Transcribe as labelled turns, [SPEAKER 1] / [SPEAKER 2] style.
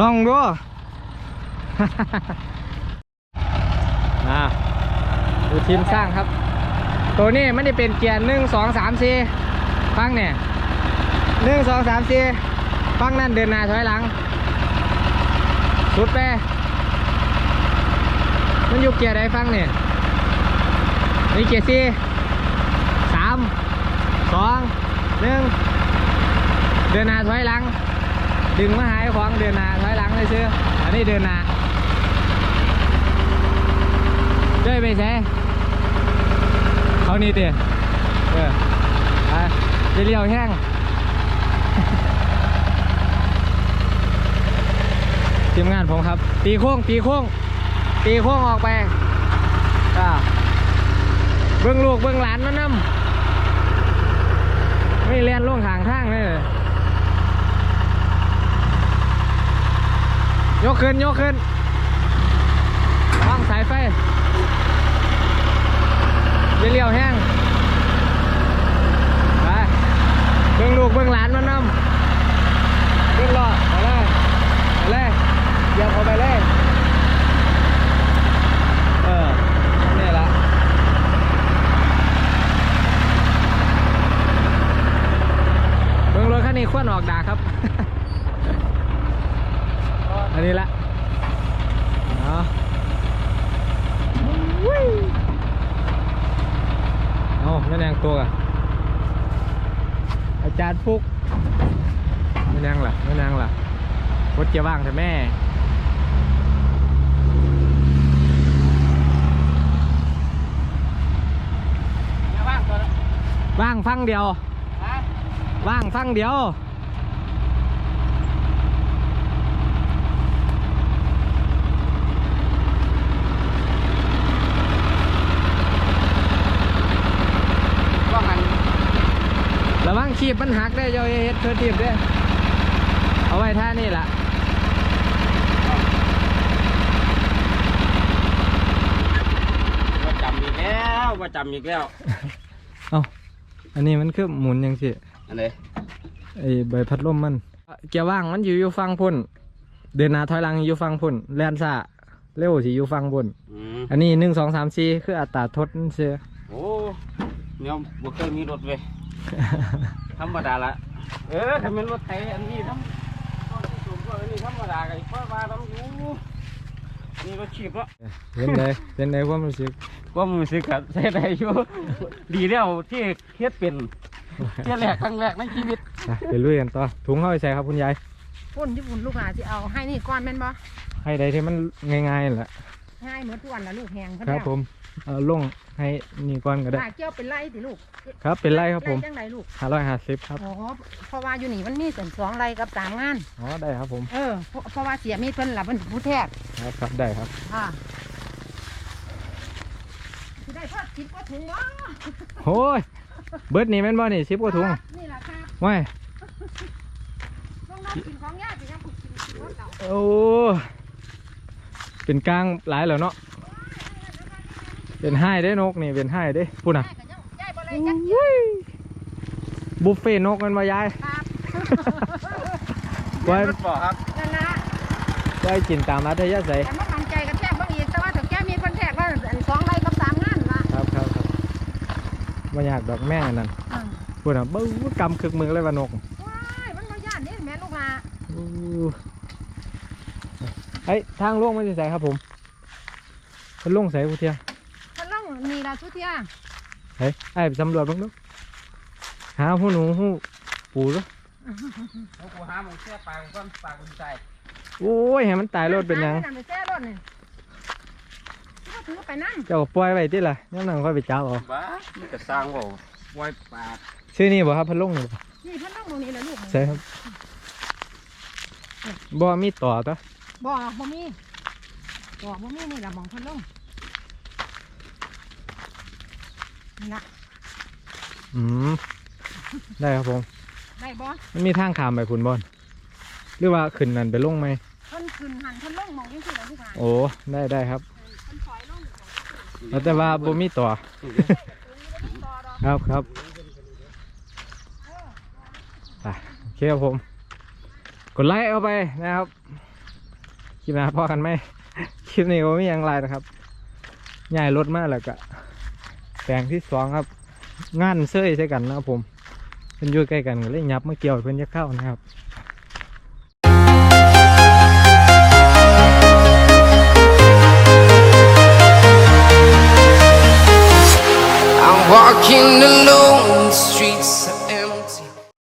[SPEAKER 1] ลองดูอ่าดูทีมสร้างครับ ตัวนี้ไม่ได้เป็นเกียร์หนึ่งสองสามสี่ฟังเนี่ยหนึ่งสองสามสี่ฟังนั่นเดินหน้าถอยหลัง สุดไปมันอยู่เกียร์ใดฟังเนี่ยนี่เกียร์สี่สามสองหนึ่งเดินหน้าถอยหลัง ดึงมาหายของเดินหน้าถอยหลังเลยซื้ออันนี้เดินหน้าเด้ยไปใช้เขานี่เตี๋ยเออไปเลี้ยวแห้งทีมงานผมครับ ตีโค้งตีโค้งตีโค้งออกไปอ่าเบื้องลูกเบื้องหลานมันนำไม่เลียนล่วงทางทางเลย ยกขึ้น ยกขึ้นวางสายไฟเลี้ยวแห้งไปเบื้องลูกเบื้องหลานมันนำเบื้องล้อไปเลยไปเลยเหยียบเขาไปเลยเออนี่ละเบื้องรถคันนี้ควนออกดาครับ อันนี้ละเอาอุ้ยเอาไม่แรงตัวอะอาจารย์ฟุกไม่แรงล่ะไม่แรงล่ะรถเกียร์ว่างแต่แม่ว่างฟังเดียวว่างฟังเดียว
[SPEAKER 2] ว่ามัน
[SPEAKER 1] ระวัง ขีบมันหักได้อเจ้าเฮ็ดเธอทีบได้เอาไว้ท่านี่ล่ะ
[SPEAKER 2] ว่าจำอีกแล้วว่าจำอีกแล้ว
[SPEAKER 1] เอาอันนี้มันคือหมุนยังสิ
[SPEAKER 2] อันไหน
[SPEAKER 1] ไอ้ใบพัดลมมันเกียร์ว่างมันอยู่อยู่ฟังพุ่น เดินหน้าถอยหลังอยู่ฟังพุ่นแลนซ่าเร็วสิอยู่ฟังพุ่น
[SPEAKER 2] อืม
[SPEAKER 1] อันนี้หนึ่งสองสามสี่คืออัตราทดเสีย
[SPEAKER 2] โอ้เนี่ยบ่เคยมีรถเว้ย ธรรมดาละเออถ้าเป็นรถไถอันนี้ทำตอนที่สูงก็อันนี้ธรรมดาไงเพราะว่าทำอยู่นี่รถชีพเนาะ
[SPEAKER 1] เป็นไงเป็นไงความรู้สึก
[SPEAKER 2] ว่ามือซื้อกับใช้ได้อยู่ดีแล้วที่เฮ็ดเป็นเที่ยแรกครั้งแรกในชีวิต
[SPEAKER 1] อะไปลุยกันต่อถุงเข้าไปใส่ครับคุณยาย
[SPEAKER 3] พุ่นที่พุ่นลูกหาที่เอาให้นี่ก้อนแม่นบ่
[SPEAKER 1] ให้ได้ที่มันง่ายๆนั่นแหละ
[SPEAKER 3] ง่ายเหมือนทุกวันละลูกแหงเพิ่น
[SPEAKER 1] ครับ
[SPEAKER 3] แล้ว
[SPEAKER 1] ผมเอาลงให้นี่ก่อนก็ได้
[SPEAKER 3] หาเกี่ยวเป็นไรสิลูก
[SPEAKER 1] ครับเป็นไรครับผม
[SPEAKER 3] จังไรลูก
[SPEAKER 1] ห้าร้อยห้าสิบครับ
[SPEAKER 3] อ๋อเพราะว่าอยู่นี่มันมีส่วนสองไรกับสามงาน
[SPEAKER 1] อ๋อได้ครับผม
[SPEAKER 3] เออเพราะเพราะว่าเสียมีดเพิ่นล่ะเพิ่นผู้แทก
[SPEAKER 1] ครับครับได้ครับ
[SPEAKER 3] อ่าสิได้พอดคิดว่าถุงบ่
[SPEAKER 1] โอ้ยเบิร์ดนี่แม่นบ่นี่สิบกว่าถุง
[SPEAKER 3] นี่ล่ะครับ
[SPEAKER 1] ว้าย
[SPEAKER 3] น้องๆกินของยากสิยังกินรถเรา
[SPEAKER 1] โอ้ เป็นกลางหลายแล้วเนาะเป็นไห้ได้นกนี่เป็นไห้ได้พูดน่ะ
[SPEAKER 3] ยายก็ยังยายบ่เลยจักเกี่ยว
[SPEAKER 1] บุฟเฟ่ต์นกมันมายาย
[SPEAKER 3] ครับ
[SPEAKER 1] ไว้
[SPEAKER 2] รถบ่ครับ
[SPEAKER 3] นั่นล่ะ
[SPEAKER 1] ไว้กินตามอัธยาศัย
[SPEAKER 3] แต่บ่มั่นใจกันแทกเบิ่งอีกแต่ว่าถึงแกมีเพิ่นแทกว่าอันสองไรกับสามงานล่ะ
[SPEAKER 1] ครับครับครับมาอยากดอกแม่นั่น
[SPEAKER 3] อืม
[SPEAKER 1] พูดน่ะบึ้งกำคึกมือเลยว่านก
[SPEAKER 3] ว้ายมันบ่ย่านนี่แม่ลูกหลา
[SPEAKER 1] อู้ เฮ้ยทางลงไม่ใส่ครับผมมันลงใส่กูเทีย
[SPEAKER 3] พันล่องนี่ล่ะสุเทีย
[SPEAKER 1] เฮ้ยไอ้ไปสำรวจบ้างดูหาหูหนูหูปูดู
[SPEAKER 2] เอากูหาหมึงเสียปากก่อนปากกูใจ
[SPEAKER 1] โอ้ยให้มันตายรถเป็นหยัง
[SPEAKER 3] ไปแซ่รถนี่ก็ถือไปนั่ง
[SPEAKER 1] เจ้าก็ปล่อยไว้ที่ล่ะยังนั่งค่อยไปจับเอา
[SPEAKER 2] บ้ามันก็สร้างบ่ไว้ปาก
[SPEAKER 1] ชื่อนี่บ่ครับพันลงนี่บ่
[SPEAKER 3] นี่พันล่องตรงนี้เลยลูก
[SPEAKER 1] ใช่ครับบ่มีต่อตัว
[SPEAKER 3] บ่บ่มีบ่บ่มีนี่ละมองพันล่องนี่ละ
[SPEAKER 1] อืมได้ครับผม
[SPEAKER 3] ได้บ่
[SPEAKER 1] มันมีทางขามไปคุณบอลหรือว่าขึ้นนั่นไปลงไหม
[SPEAKER 3] เพิ่นขึ้นหันเพิ่นล่องมองยังสิล่ะลูกหลาน
[SPEAKER 1] โอ้ได้ได้ครับ
[SPEAKER 3] เพิ่นถอยล่อง
[SPEAKER 1] แล้วแต่ว่าบ่มีต่อ
[SPEAKER 3] ตรงนี้บ่มีต่อดอก
[SPEAKER 1] ครับครับไปโอเคครับผม กดไลค์เข้าไปนะครับ คลิปหน้าพอกันไหมคลิปนี้ก็ไม่ยังไรนะครับใหญ่รถมากเลยวก็แปลงที่สองครับ งานเสื้อใช่กันนะครับผมเป็นยุ่ยใกล้กันก็เลยยับมื่อเกี่ยวเพื่อนจะเข้านะครับ walking alone the streets